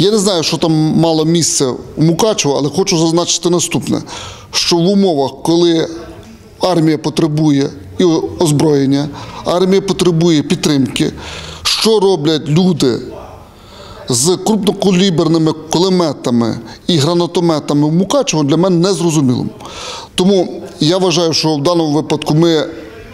Я не знаю, що там мало місце у Мукачево, але хочу зазначити наступне: що в умовах, коли армія потребує і озброєння, армія потребує підтримки, що роблять люди з крупнокаліберними кулеметами і гранатометами в Мукачево для мене незрозумілим. Тому я вважаю, що в даному випадку ми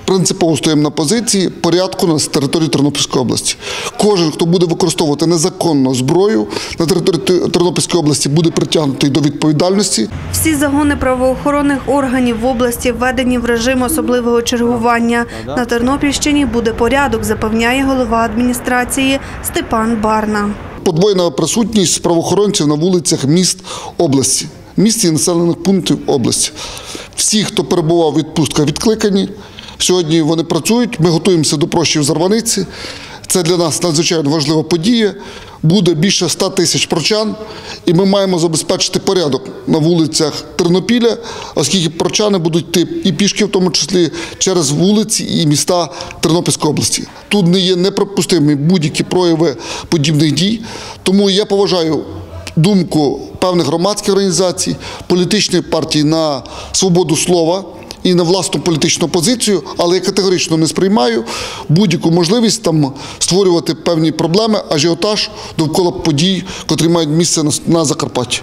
принципово стоїмо на позиції порядку на території Тернопільської області. Кожен, хто буде використовувати незаконно зброю на території Тернопільської області, буде притягнутий до відповідальності. Всі загони правоохоронних органів в області введені в режим особливого чергування. На Тернопільщині буде порядок, запевняє голова адміністрації Степан Барна. подвоєна присутність правоохоронців на вулицях міст області, міст і населених пунктів області. Всі, хто перебував у відпустках, відкликані. Сьогодні вони працюють. Ми готуємося до прощів Зарваниці. Це для нас надзвичайно важлива подія. Буде більше 100 тисяч прочан, і ми маємо забезпечити порядок на вулицях Тернопіля, оскільки прочани будуть йти і пішки, в тому числі через вулиці і міста Тернопільської області. Тут не є неприпустимі будь-які прояви подібних дій. Тому я поважаю думку певних громадських організацій, політичних партій на свободу слова і на власну політичну позицію, але я категорично не сприймаю будь-яку можливість там створювати певні проблеми, ажіотаж довкола подій, котрі мають місце на, Закарпатті.